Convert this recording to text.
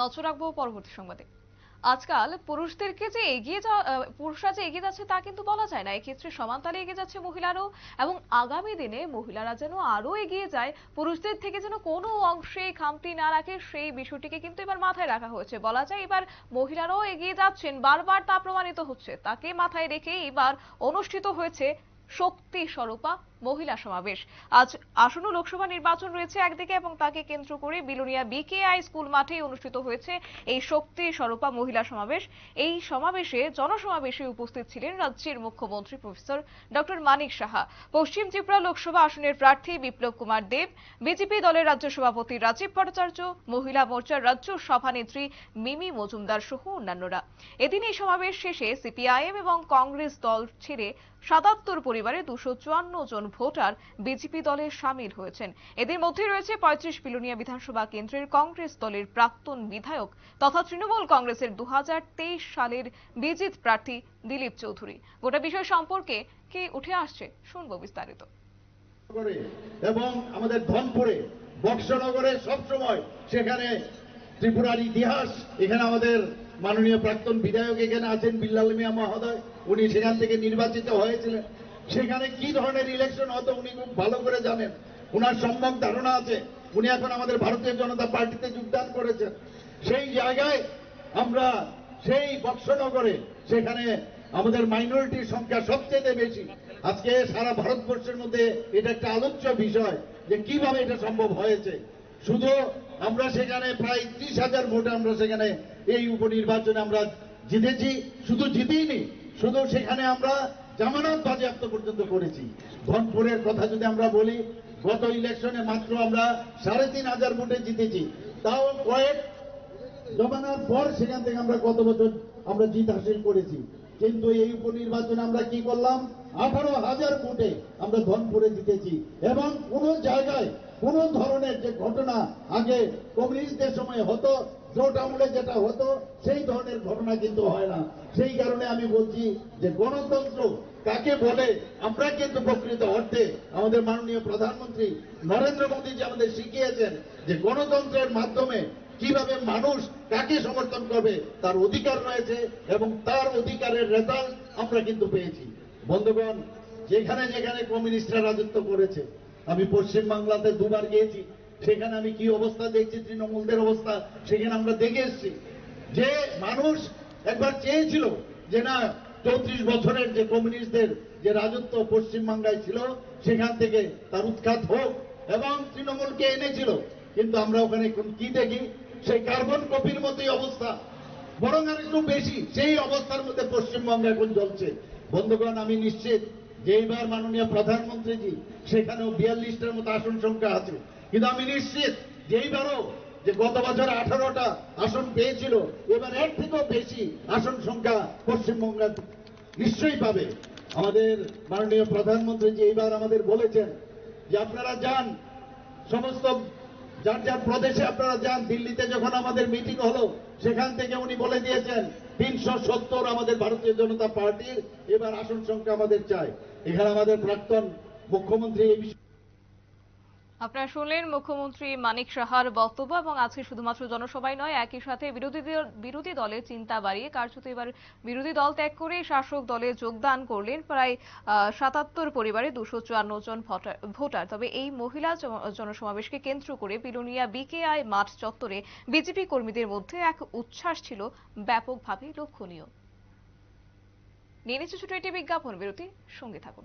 নজর রাখব পরবর্তী সংবাদে। আজকাল পুরুষদেরকে যে এগিয়ে যাওয়া পুরুষরা যে এগিয়ে যাচ্ছে তা কিন্তু বলা যায় না। এক্ষেত্রে সমানতালে এগিয়ে যাচ্ছে মহিলারাও এবং আগামী দিনে মহিলারা যেন আরও এগিয়ে যায়, পুরুষদের থেকে যেন কোনো অংশে খামতি না রাখে, সেই বিষয়টিকে কিন্তু এবার মাথায় রাখা হয়েছে। বলা যায় এবার মহিলারাও এগিয়ে যাচ্ছেন, বারবার তা প্রমাণিত হচ্ছে। তাকে মাথায় রেখে এবার অনুষ্ঠিত হয়েছে শক্তি স্বরূপা মহিলা সমাবেশ। আজ আসন্ন লোকসভা নির্বাচন রয়েছে একদিকে এবং তাকে কেন্দ্র করে বিলোনিয়া বিকেআই স্কুল মাঠে অনুষ্ঠিত হয়েছে এই শক্তি স্বরূপা মহিলা সমাবেশ। এই সমাবেশে জনসমাবেশে উপস্থিত ছিলেন রাজ্যের মুখ্যমন্ত্রী প্রফেসর ডক্টর মানিক সাহা। পশ্চিম ত্রিপুরা লোকসভা আসনের প্রার্থী বিপ্লব কুমার দেব, বিজেপি দলের রাজ্য সভাপতি রাজীব ভট্টাচার্য, মহিলা মোর্চার রাজ্য সভানেত্রী মিমি মজুমদার সহ অন্যান্যরা। এদিন এই সমাবেশ শেষে সিপিআইএম এবং কংগ্রেস দল ছেড়ে সাতাত্তর পরিবারে দুশো জন ভোটার বিজেপি দলে সামিল হয়েছেন। এদের মধ্যে রয়েছে পঁয়ত্রিশ বিলোনিয়া বিধানসভা কেন্দ্রের কংগ্রেস দলের প্রাক্তন বিধায়ক তথা তৃণমূল কংগ্রেসের দু সালের বিজিত প্রার্থী দিলীপ চৌধুরী। গোটা বিষয় সম্পর্কে কি উঠে আসছে শুনব বিস্তারিত। এবং আমাদের ধনপুরে, বক্সনগরে সবসময় সেখানে ত্রিপুরার ইতিহাস, এখানে আমাদের মাননীয় প্রাক্তন বিধায়ক এখানে আছেন বিল্লাল মিয়া মহোদয়, উনি সেখান থেকে নির্বাচিত হয়েছিলেন। সেখানে কি ধরনের ইলেকশন হতো উনি খুব ভালো করে জানেন। উনার সম্যক ধারণা আছে। উনি এখন আমাদের ভারতীয় জনতা পার্টিতে যোগদান করেছেন। সেই জায়গায় আমরা সেই বক্সনগরে সেখানে আমাদের মাইনরিটির সংখ্যা সবচেয়ে বেশি। আজকে সারা ভারতবর্ষের মধ্যে এটা একটা আলোচ্য বিষয় যে কীভাবে এটা সম্ভব হয়েছে। শুধু আমরা সেখানে প্রায় ত্রিশ হাজার ভোটে আমরা সেখানে এই উপনির্বাচনে আমরা জিতেছি। শুধু জিতিনি শুধু সেখানে আমরা জামানত বাজেয়াপ্ত পর্যন্ত করেছি। ধনপুরের কথা যদি আমরা বলি, গত ইলেকশনে মাত্র আমরা সাড়ে তিন হাজার ভোটে জিতেছি। তাও কয়েক জমানার পর সেখান থেকে আমরা গত বছর আমরা জিত হাসিল করেছি। কিন্তু এই উপনির্বাচনে আমরা কি করলাম? আঠারো হাজার ভোটে আমরা ধনপুরে জিতেছি এবং কোন জায়গায় কোন ধরনের যে ঘটনা আগে কমিউনিস্টদের সময় হতো, জোট আমলে যেটা হতো, সেই ধরনের ঘটনা কিন্তু হয় না। সেই কারণে আমি বলছি যে গণতন্ত্র কাকে বলে, আমরা কিন্তু প্রকৃত অর্থে আমাদের মাননীয় প্রধানমন্ত্রী নরেন্দ্র মোদী যে আমাদের শিখিয়েছেন যে গণতন্ত্রের মাধ্যমে কীভাবে মানুষ কাকে সমর্থন করবে, তার অধিকার রয়েছে এবং তার অধিকারের রেজাল্ট আমরা কিন্তু পেয়েছি। বন্ধুগণ, যেখানে যেখানে কমিউনিস্টরা রাজত্ব করেছে আমি পশ্চিম বাংলাতে দুবার গিয়েছি। সেখানে আমি কি অবস্থা দেখছি, তৃণমূলদের অবস্থা, সেখানে আমরা দেখে এসেছি। যে মানুষ একবার চেয়েছিল যে না, চৌত্রিশ বছরের যে কমিউনিস্টদের যে রাজত্ব পশ্চিমবাংলায় ছিল, সেখান থেকে তার উৎখাত হোক এবং তৃণমূলকে এনেছিল। কিন্তু আমরা ওখানে কি দেখি? সেই কার্বন কপির মতোই অবস্থা। বরং আর একটু বেশি, সেই অবস্থার মধ্যে পশ্চিমবঙ্গ এখন চলছে বন্ধুগণ, আমি নিশ্চিত যে মাননীয় প্রধানমন্ত্রীজি, সেখানেও বিয়াল্লিশটার মতো আসন সংখ্যা আছে। কিন্তু আমি নিশ্চিত যে এইবারও যে গত বছর আঠারোটা আসন পেয়েছিল, এবার এর থেকেও বেশি আসন সংখ্যা পশ্চিমবঙ্গ নিশ্চয়ই পাবে। আমাদের মাননীয় প্রধানমন্ত্রী যে এইবার আমাদের বলেছেন যে আপনারা যান, সমস্ত যার যার প্রদেশে আপনারা যান, দিল্লিতে যখন আমাদের মিটিং হলো, সেখান থেকে উনি বলে দিয়েছেন, তিনশো সত্তর আমাদের ভারতীয় জনতা পার্টির এবার আসন সংখ্যা আমাদের চাই। এখানে আমাদের প্রাক্তন মুখ্যমন্ত্রী এই বিষয়ে আপনারা শুনলেন মুখ্যমন্ত্রী মানিক সাহার বক্তব্য এবং আজকে শুধুমাত্র জনসভায় নয়, একই সাথে বিরোধী বিরোধী দলের চিন্তা বাড়িয়ে কার্যত এবার বিরোধী দল ত্যাগ করে শাসক দলে যোগদান করলেন প্রায় সাতাত্তর পরিবারে দুশো চুয়ান্ন জন ভোটার- ভোটার। তবে এই মহিলা জনসমাবেশকে কেন্দ্র করে বিলোনিয়া বিকেআই মাঠ চত্বরে বিজেপি কর্মীদের মধ্যে এক উচ্ছ্বাস ছিল ব্যাপকভাবে লক্ষণীয়। নিয়ে নিচ্ছে ছোট একটি বিজ্ঞাপন, বিরতি, সঙ্গে থাকুন।